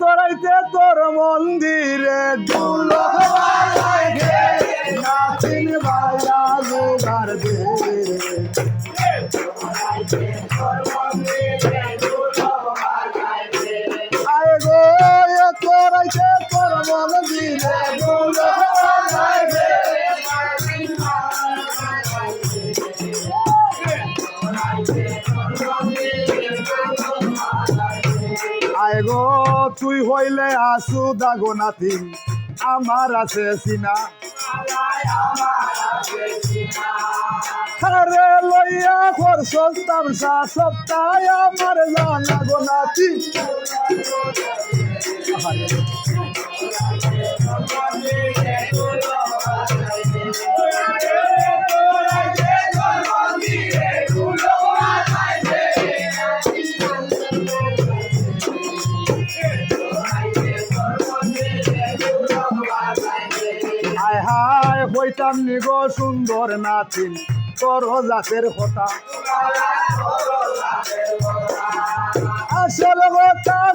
তোরাইতে তোর মন্দিরে দুলো নাচিন বাজা জোগার দে আয় গো, তুই হইলে আসু দাগো নাতি আমার আছে সিনা। আরে লইয়া খরচ তামসা সপ্তাহে আমার জানা গো হইতাম নিগ সুন্দর নাতিন তোর জাতের কথা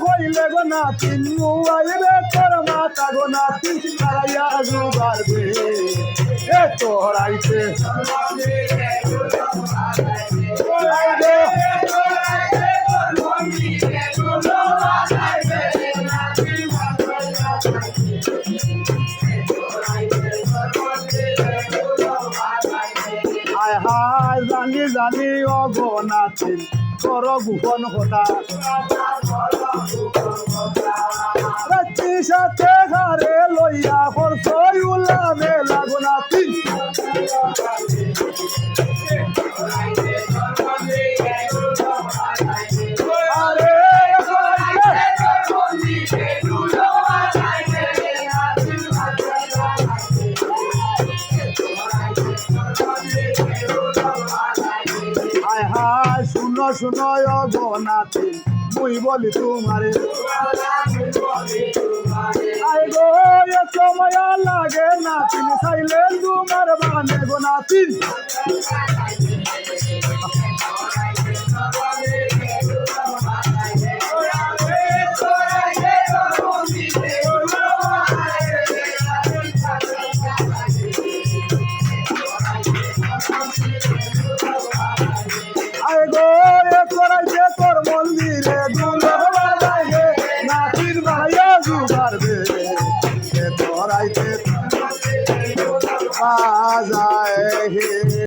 হইলে গো নাতিন মুয়াইবে তোর মাতা গো তারাইয়া এ তোরাইতে তোরাইতে জানি জানি কর গোপন কথা সাথে ঘরে লইয়া খরচই উলামে লাগনাথি হায় শুনো শুনো অগনাথিন মুই বলি তোমারে। আই গো, এ সময় লাগে নাতিন চাইলে তোমার বানে গো নাতিন আই মন্দিরে দুলো বাজাইবে নাতিন ভাইয়া জুগার দে এ তোরাইতে বাজায় হে